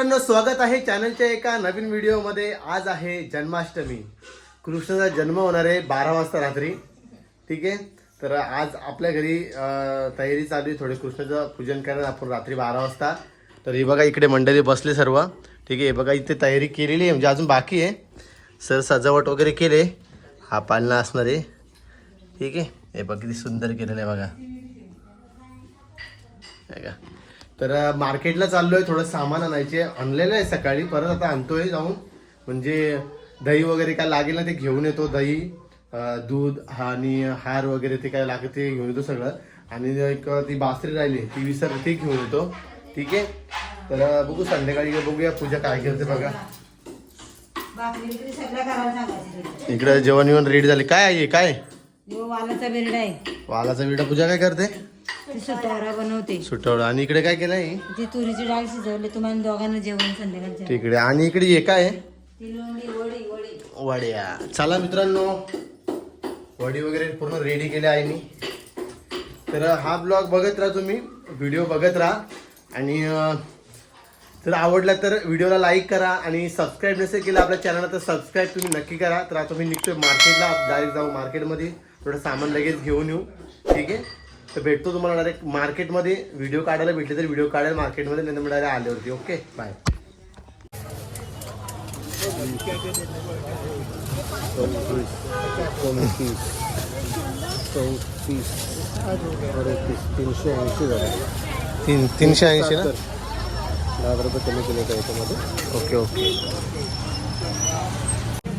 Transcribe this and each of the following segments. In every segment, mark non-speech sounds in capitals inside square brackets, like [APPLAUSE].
मित्रांनो स्वागत आहे चॅनलच्या एका नवीन व्हिडिओमध्ये. आज आहे जन्माष्टमी. कृष्णाचा जन्म होणार आहे बारा वाजता रात्री. ठीक आहे? तर आज आपल्या घरी तयारी चालू आहे. थोडे कृष्णाचं पूजन करणार आपण रात्री बारा वाजता. तर हे बघा इकडे मंडळी बसले सर्व. ठीक आहे? हे बघा इथे तयारी केलेली आहे. म्हणजे अजून बाकी आहे. सर सजावट वगैरे केले. हा पालना असणार आहे. ठीक आहे? हे बघा किती सुंदर केलेलं आहे बघा. का तर मार्केटला चाललोय थोडं सामान आणायचे. आणलेलं आहे सकाळी. परत आता आणतोय जाऊन. म्हणजे दही वगैरे काय लागेल ना ते घेऊन येतो दही दूध आणि हार वगैरे ते काय लागेल ते घेऊन येतो सगळं. आणि एक ती बासरी राहिली ती विसर ती घेऊन येतो. ठीक आहे? तर बघू संध्याकाळी बघूया पूजा काय करते बघा. इकडं जेवण येऊन रेडी झाले. काय आहे? काय? वालाचा बेरडा आहे. वालाचा विडा पूजा काय करते? ती सुटावरा बनवते. सुटवडा. आणि इकडे काय केलंय? ती तुरीची डाळ शिजवली. तुम्हाला दोघांना जेवण संध्याकाळचं तिकडे. आणि इकडे हे काय आहे? ती लोणी वडी वडी. वड्या. चला मित्रांनो. वडी वगैरे पूर्ण रेडी केल्या आहे मी. तर हा ब्लॉग बघत राहा तुम्ही. व्हिडिओ बघत राहा. आणि अं, जर आवडला तर व्हिडिओला लाईक करा आणि सबस्क्राईब नसेल केलं आपल्या चॅनलला तर सबस्क्राईब तुम्ही नक्की करा. तर आता मी निघतोय मार्केटला डायरेक्ट जाऊ मार्केटमध्ये थोडं सामान लगेच घेऊन येऊ. ठीक आहे? तर भेटतो तुम्हाला डायरेक्ट मार्केटमध्ये व्हिडिओ काढायला भेटले तर व्हिडिओ काढेल मार्केटमध्ये नाही तर मी डायरेक्ट आल्यावरती ओके बाय चौतीस चौतीस अडतीस तीनशे ऐंशी झाले तीन तीनशे ऐंशी ना दहा रुपये कमी केले का याच्यामध्ये ओके ओके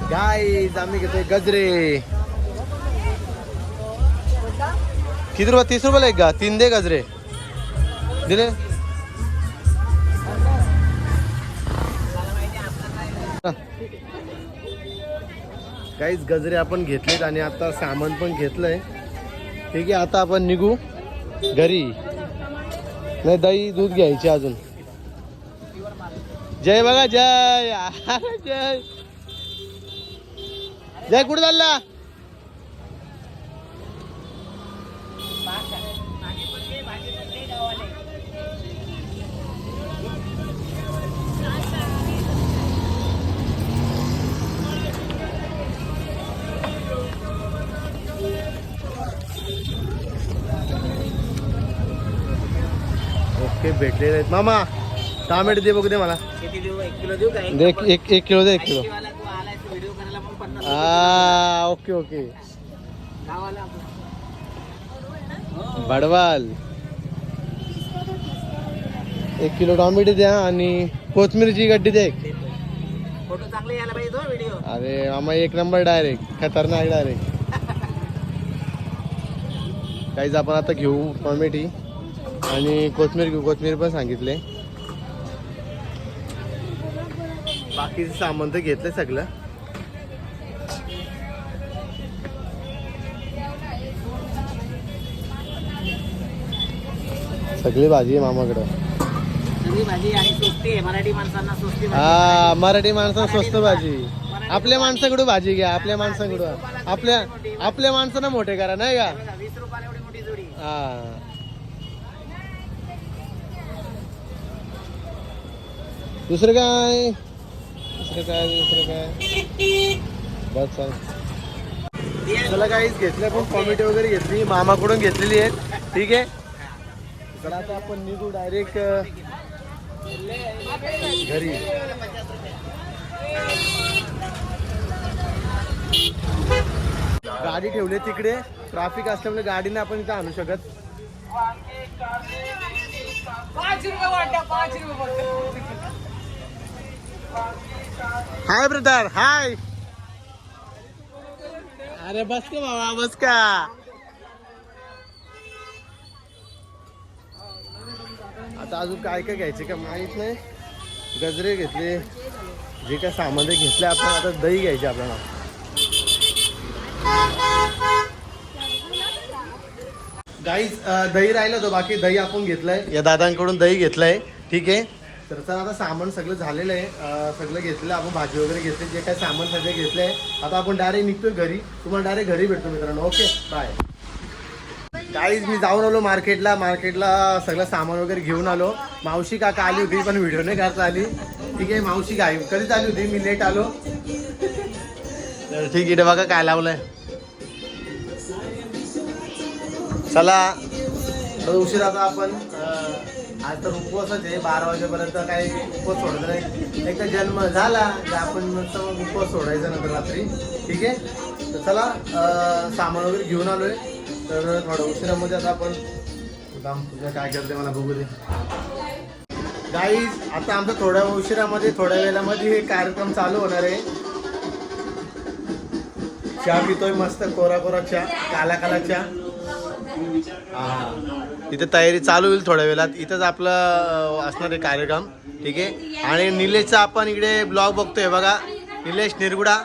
गाय आम्ही घेतोय गजरे किती रुपये? तीस रुपयाला एक का तीन दे गजरे. दिले? काहीच गजरे आपण घेतलेत आणि आता सामान पण घेतलंय. ठीक आहे आता आपण निघू घरी. नाही दही दूध घ्यायचे अजून. जय बघा जय. [LAUGHS] जय. जय कुठे चालला? इतके भेटलेले आहेत. मामा टमाटे दे बघू दे मला. किती देऊ एक किलो देऊ का दे एक एक एक किलो दे एक किलो. वाला तू आलाय तू व्हिडिओ करायला पण पन्नास आ ओके ओके. गावाला बडवाल. एक किलो टॉमॅटो द्या आणि कोथमिरीची गड्डी द्या एक. फोटो चांगले यायला पाहिजे तो व्हिडिओ अरे आम्हा एक नंबर डायरेक्ट खतरनाक डायरेक्ट [LAUGHS] काहीच आपण आता घेऊ टॉमेटी आणि कोथमीर घेऊ कोथमीर पण सांगितले. बाकीचं सामान तर घेतलंय सगळं. सगळी भाजी आहे मामाकडं. आहे. मराठी माणसांना स्वस्ती भाजी हा मराठी माणसं स्वस्त भाजी. आपल्या माणसाकडून भाजी घ्या आपल्या माणसाकडून. आपल्या आपल्या माणसांना मोठे करा नाही का? बघा, वीस रुपयाला एवढी मोठी जोडी. हा. दुसरं काय? दुसरं काय दुसरं काय? बस सांग चला काहीच घेतलं पण कॉमेडी वगैरे घेतली. मामाकडून घेतलेली आहेत. ठीक आहे? तर आता आपण निघू डायरेक्ट घरी. गाडी ठेवली तिकडे. ट्रॅफिक असल्यामुळे गाडीने आपण इथं आणू शकत. Hi brother hi. अरे बस का बाबा बस का. आता अजून काय काय घ्यायचे का माहीत नाही. गजरे घेतले जे काय सामान घेतले आपण आता दही घ्यायचे आपल्याला. गाईज दही राहिलं होतं बाकी दही आपण घेतलंय. या दादांकडून दही घेतलंय. ठीक आहे? तर सर आता सामान सगळं झालेलं आहे. सगळं घेतलेलं आपण भाजी वगैरे घेतली. जे काय सामान सगळे आहे आता आपण डायरेक्ट निघतोय घरी. तुम्हाला डायरेक्ट घरी भेटतो मित्रांनो. ओके बाय काहीच मी जाऊन आलो मार्केटला. मार्केटला सगळं सामान वगैरे घेऊन आलो. मावशी काका आली होती पण व्हिडिओ नाही करता आली. ठीक आहे मावशी काय कधीच आली होती. मी लेट आलो. तर ठीक आहे बघा काय लावलंय. चला. उशीर आता आपण आज तर उपवासच आहे. बारा वाजेपर्यंत काही उपवास सोडत नाही. एकदा जन्म झाला तर आपण मस्त मग उपवास सोडायचा नंतर रात्री. ठीक आहे? तर चला सामान वगैरे घेऊन आलोय. तर थोडं उशिरामध्ये आता आपण काम तुझं काय करते मला बघू दे. गाईज आता आमचा थोड्या उशिरामध्ये थोड्या वेळामध्ये हे कार्यक्रम चालू होणार आहे. चहा पितोय मस्त कोरा कोरा चहा काला काला चहा. इथे तयारी चालू होईल थोड्या वेळात. इथंच आपलं असणार आहे कार्यक्रम. ठीक आहे? आणि निलेशचा आपण इकडे ब्लॉग बघतोय बघा. निलेश निरगुडा.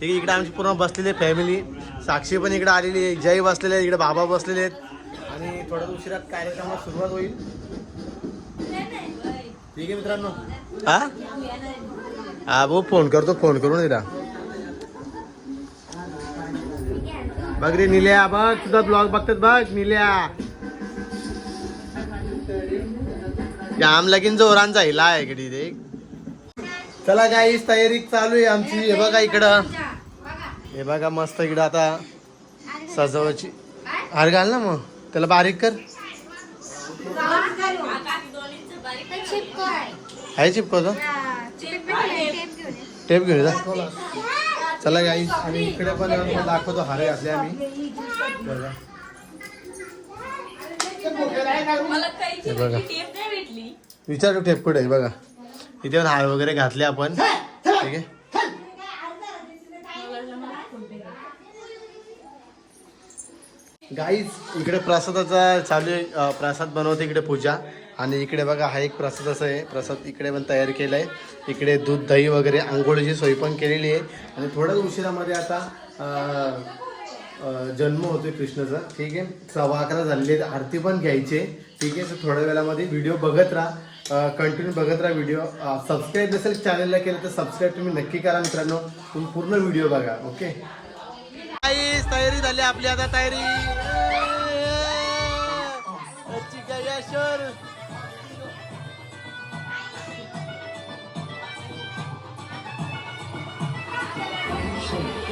ठीक आहे इकडे आमची पूर्ण बसलेली फॅमिली साक्षी पण इकडे आलेली आहे जय बसलेले आहेत इकडे बाबा बसलेले आहेत. आणि थोड्या उशिरात कार्यक्रमाला सुरुवात होईल. ठीक आहे मित्रांनो? हा? हा भाऊ फोन करतो फोन करून दिला बघ रे निल्या बघ तुझा ब्लॉग बघतात बघ निल्या. जाम लगीन जोरान जाईल आहे इकडे ते चला गाईस तयारी चालू आहे आमची. हे बघा इकडं. हे बघा मस्त इकडं आता सजवायची. हार घाल ना मग. त्याला बारीक कर. आहे चिपकवतो टेप घेऊन जा. चला गाईस आणि इकडे पण दाखवतो हारे घातले आम्ही. बघा. बघा. विचार टेप कुठे आहे बघा. इथे पण हार वगैरे घातले आपण. ठीक आहे? गाईज इकडे प्रसादाचा चालू आहे प्रसाद बनवते इकडे पूजा. आणि इकडे बघा हा एक प्रसादाचा आहे. प्रसाद इकडे पण तयार केला आहे इकडे दूध दही वगैरे आंघोळीची सोय पण केलेली आहे. आणि थोड्याच उशिरामध्ये आता जन्म होतोय कृष्णाचा. ठीक आहे? सव्वा अकरा झालेले आरती पण घ्यायची आहे. ठीक आहे? तर थोड्या वेळामध्ये व्हिडिओ बघत राहा. कंटिन्यू बघत राहा व्हिडिओ. सबस्क्राईब नसेल चॅनलला केलं तर सबस्क्राईब तुम्ही नक्की करा मित्रांनो. तुम्ही पूर्ण व्हिडिओ बघा. ओके तयारी झाली आपली आता तयारी. चिकनेश्वर काका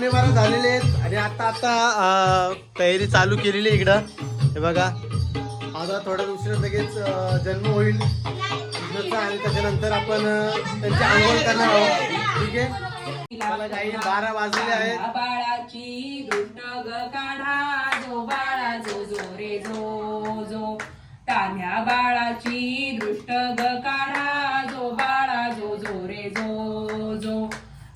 पावणे बारा झालेले आहेत. आणि आता आता तयारी चालू केलेली आहे इकडं. हे बघा. आता थोड्या उशिरा लगेच जन्म होईल. आणि त्याच्यानंतर आपण त्यांची आंघोळ करणार आहोत. ठीक आहे? मला बारा वाजलेले आहेत. बाळाची ग काढा. जो बाळा जो जो रे जो जो. बाळाची दृष्ट ग काढा. जो बाळा जो जो रे जो जो.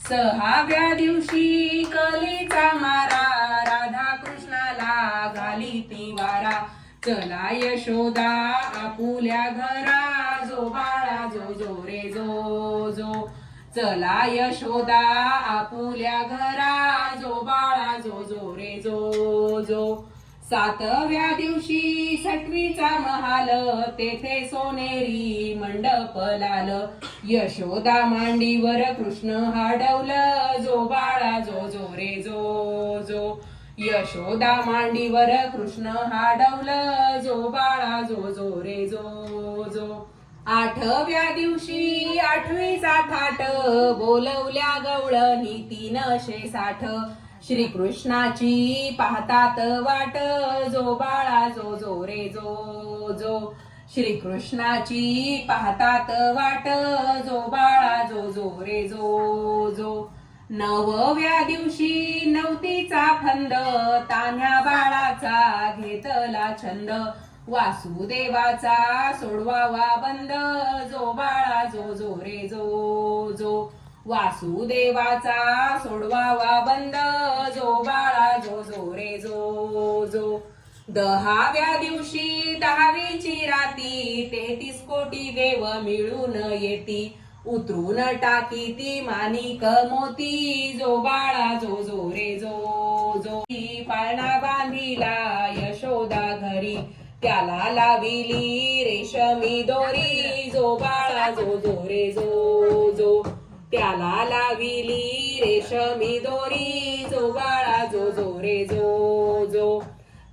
सहाव्या दिवशी कलीचा मारा राधा कृष्णाला घाली ती वारा. चला यशोदा आपुल्या घरा जो बाळा जो जो रे जो जो. चला यशोदा आपुल्या घरा जो बाळा जो जो रे जो जो. सातव्या दिवशी सटवीचा महाल तेथे सोनेरी मंडप लाल. यशोदा मांडीवर कृष्ण हाडवलं जो बाळा जो जो रे जो जो. यशोदा मांडीवर कृष्ण हाडवलं जो बाळा जो जो रे जो जो. आठव्या दिवशी आठवीचा थाट बोलवल्या गवळ नीतीन तीनशे साठ. श्रीकृष्णाची पाहतात वाट जो बाळा जो जो रे जो जो. श्रीकृष्णाची पाहतात वाट जो बाळा जो जो रे जो जो. नवव्या दिवशी नवतीचा फंद तान्ह्या बाळाचा घेतला छंद. वासुदेवाचा सोडवावा बंद जो बाळा जो जो रे जो जो. वासुदेवाचा सोडवावा बंद. जो बाळा जो जो रे जो जो. दहाव्या दिवशी दहावीची राती तेहतीस कोटी देव मिळून येती. उतरून टाकी ती मानिक मोती. जो बाळा जो जो रे जो. जो पाळणा बांधिला यशोदा घरी. त्याला लाविली रेशमी दोरी. जो बाळा जो जो रे जो जो. त्याला लाविली रेशमी दोरी जो बाळा जो जो रे जो जो.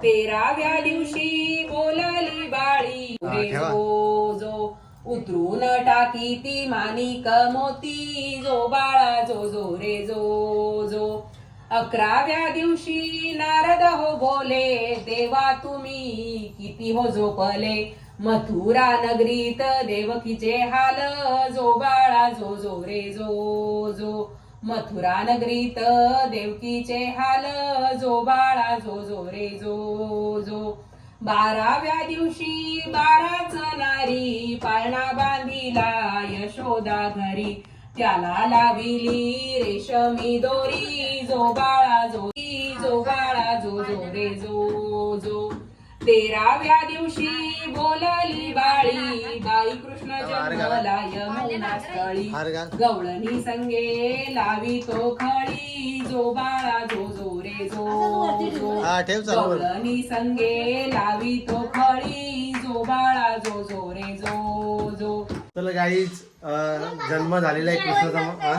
तेराव्या दिवशी बोलली बाळी रे. जो जो. उतरून टाकी ती माणिक मोती जो बाळा जो जो रे जो जो. अकराव्या दिवशी नारद हो बोले देवा तुम्ही किती हो झोपले? मथुरा नगरीत देवकीचे हाल जो बाळा जो जो रे जो जो. मथुरा नगरीत देवकीचे हाल जो बाळा जो जो रे जो जो. बाराव्या दिवशी बाराच नारी पाळणा बांधिला यशोदा घरी. त्याला लाविली रेशमी दोरी जो बाळा जो जो बाळा जो जो रे जो जो. तेराव्या दिवशी बोलली बाळी बाई कृष्ण जन्मला यमुना स्थळी गवळणी संगे लावी तो खळी. जो बाळा जो जो रे जो जो. गवळणी संगे लावी तो खळी. जो बाळा जो जो रे जो जो. चला गाईज जन्म झालेला आहे कृष्णाचा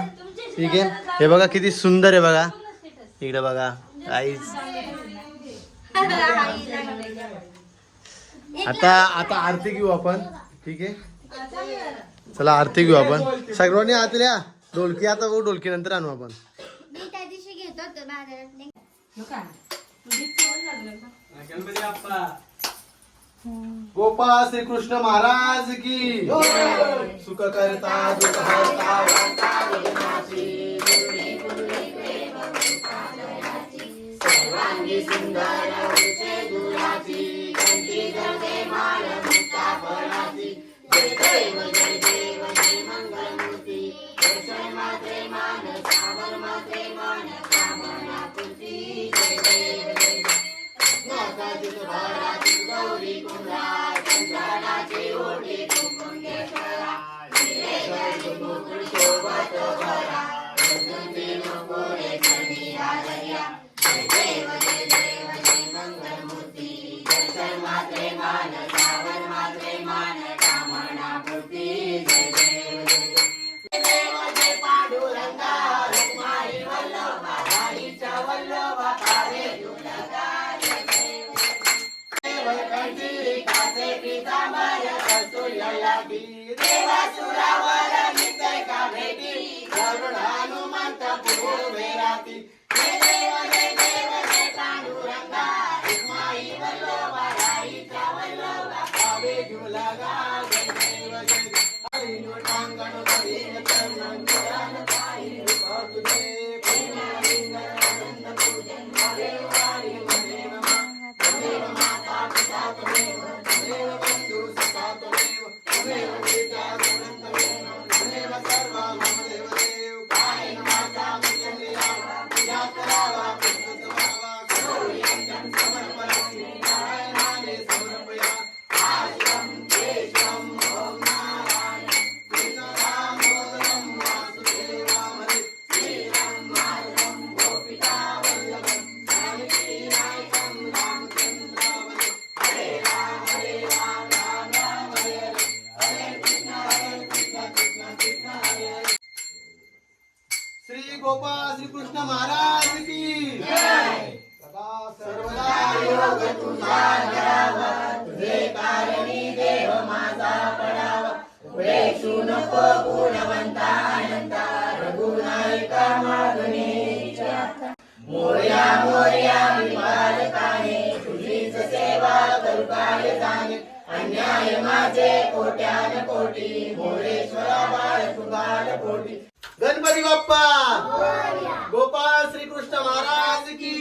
ठीक आहे? हे बघा किती सुंदर आहे बघा. इकडे बघा गाईज आता आता आरती घेऊ आपण. ठीक आहे? चला आरती घेऊ आपण. सर्वांनी आतल्या ढोलकी आता बघू ढोलकी नंतर आणू आपण. मी त्या दिवशी घेत होतो बाजारात नाही गोपाळ श्रीकृष्ण महाराज की. सुख करता दुःख हरता करुण हनुमंत गणपती गणपती बाप्पा गोपाळ श्री कृष्ण महाराज की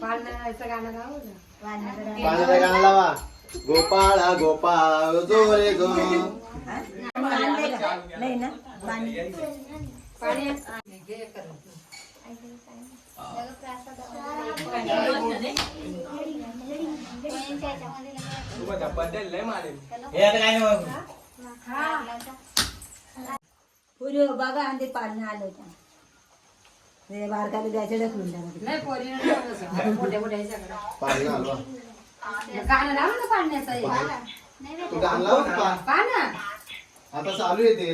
पाण्याचं गाणं लावा गोपाळ गोपाळ जो रे जो नाही ना पाणी पुरी बघा आणि ते पाणी आलं होतं. ते बारकाला द्यायचं ढकलून द्या नाही पोरी मोठ्या मोठ्या पाणी हलवा गाणं लाव ना पाण्याचं तू गाणं लाव ना पा. का ना. आता चालू येते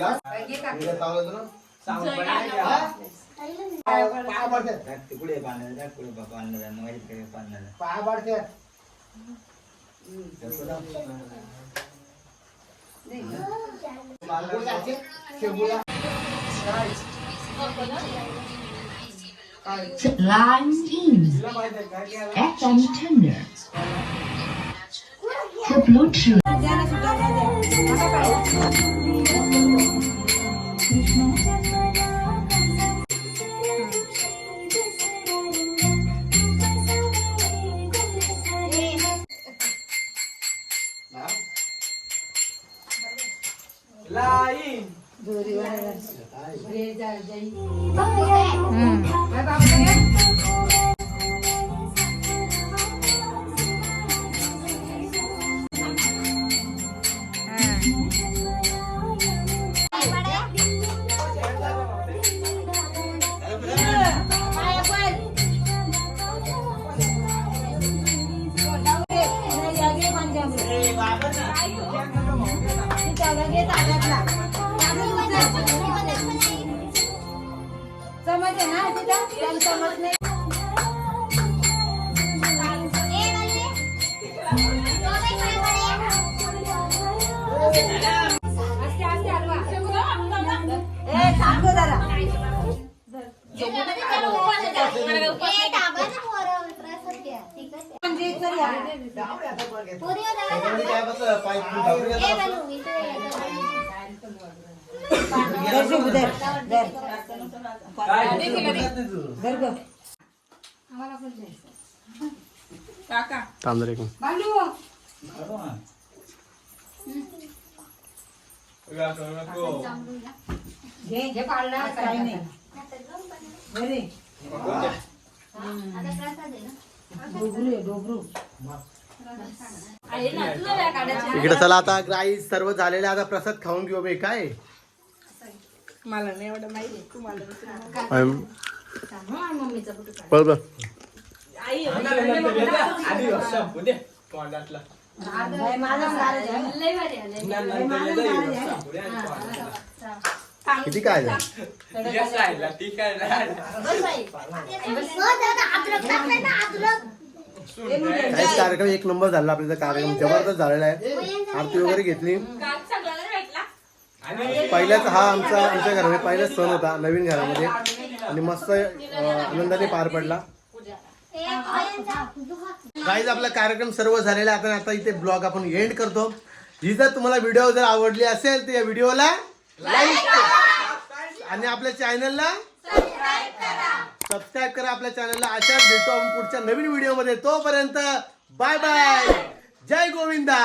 Sublime Teams FM Tender The Blue Tree समज ना तिथं समज नाही. ए जरा म्हणजे चल या. त्याच्यामध्ये काय बसलं पाय ढाबरी येतात. धर शिवू, धर. धर. धर गं. काका तांदळे बालू घे घे पाळणार काही नाही इकडे चला आता गाई सर्व झालेले आता प्रसाद खाऊन घेऊ बे काय? मला नाही एवढं माहिती तुम्हाला बरोबर आई नाही, आहे. किती काय झालं? काहीच कार्यक्रम एक नंबर झाला आपल्याचा कार्यक्रम. जबरदस्त झालेला आहे. आरती वगैरे घेतली. पहिल्याच हा आमचा आमच्या घरामध्ये पहिलाच सण होता नवीन घरामध्ये. आणि मस्त अं, आनंदाने पार पडला. गाईज आपला कार्यक्रम सर्व झालेला आहे. आता आता इथे ब्लॉग आपण एंड करतो. ही जर तुम्हाला व्हिडिओ जर आवडली असेल तर या व्हिडिओला लाईक आणि आपल्या चॅनलला सबस्क्राईब करा. आपल्या चॅनलला अशाच भेटू आपण पुढच्या नवीन व्हिडिओमध्ये तोपर्यंत बाय बाय जय गोविंदा.